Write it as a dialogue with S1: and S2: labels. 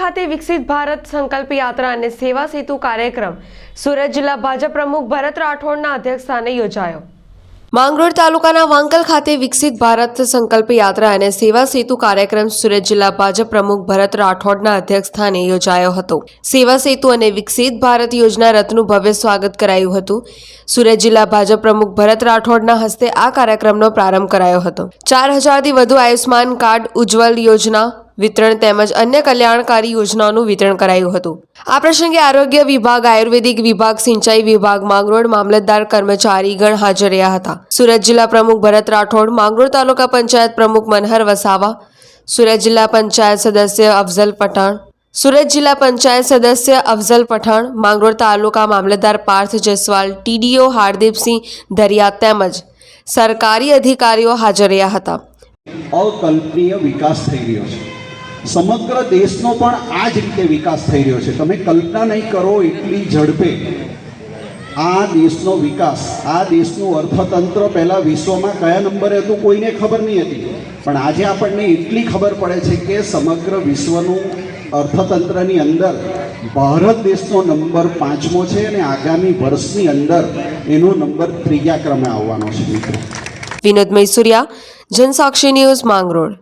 S1: ખાતે વિકસિત ભારત સંકલ્પ યાત્રા અને સેવા સેતુ કાર્યક્રમ સુરત જિલ્લા ભાજપ પ્રમુખ ભરત રાઠોડના અધ્યક્ષસ્થાને યોજાયો. માંગરોળ તાલુકાના વાંકલ ખાતે વિકસિત ભારત સંકલ્પ યાત્રા અને સેવા સેતુ કાર્યક્રમ સુરત જિલ્લા ભાજપ પ્રમુખ ભરત રાઠોડના અધ્યક્ષસ્થાને યોજાયો હતો. સેવા સેતુ અને વિકસિત ભારત યોજના રથનું ભવ્ય સ્વાગત કરાયું હતું. સુરત જિલ્લા ભાજપ પ્રમુખ ભરત રાઠોડના હસ્તે આ કાર્યક્રમનો પ્રારંભ કરાયો હતો. ચાર હજારથી વધુ આયુષ્માન કાર્ડ ઉજ્જવલ યોજના વિતરણ તેમજ અન્ય કલ્યાણકારી યોજનાઓનું વિતરણ કરાયું હતું. આ પ્રસંગે આરોગ્ય વિભાગ, આયુર્વેદિક વિભાગ, સિંચાઈ વિભાગ, માંગરોળ મામલતદાર કર્મચારીગણ હાજર રહ્યા હતા. સુરત જિલ્લા પ્રમુખ ભરત રાઠોડ, માંગરોળ તાલુકા પંચાયત પ્રમુખ મનહર વસાવા, સુરત જિલ્લા પંચાયત સદસ્ય અફઝલ પઠાણ, સુરત જિલ્લા પંચાયત સદસ્ય અફઝલ પઠાણ, માંગરોળ તાલુકા મામલતદાર પાર્થ જયસ્વાલ, ટીડીઓ હાર્દિપસિંહ ધરિયા તેમજ સરકારી અધિકારીઓ હાજર રહ્યા હતા.
S2: અકલ્પનીય વિકાસ થઈ રહ્યો છે. સમગ્ર દેશનો પણ આ જ રીતે વિકાસ થઈ રહ્યો છે. તમે કલ્પના નહીં કરો એટલી ઝડપે આ દેશનો વિકાસ, આ દેશનું અર્થતંત્ર પહેલાં વિશ્વમાં કયા નંબરે હતું કોઈને ખબર નહીં હતી. પણ આજે આપણને એટલી ખબર પડે છે કે સમગ્ર વિશ્વનું અર્થતંત્રની અંદર ભારત દેશનો નંબર પાંચમો છે અને આગામી વર્ષની અંદર એનો નંબર ત્રીજા ક્રમે આવવાનો છે. મિત્રો
S1: વિનોદ મૈસુરિયા, જનસાક્ષી ન્યૂઝ માંગરોળ.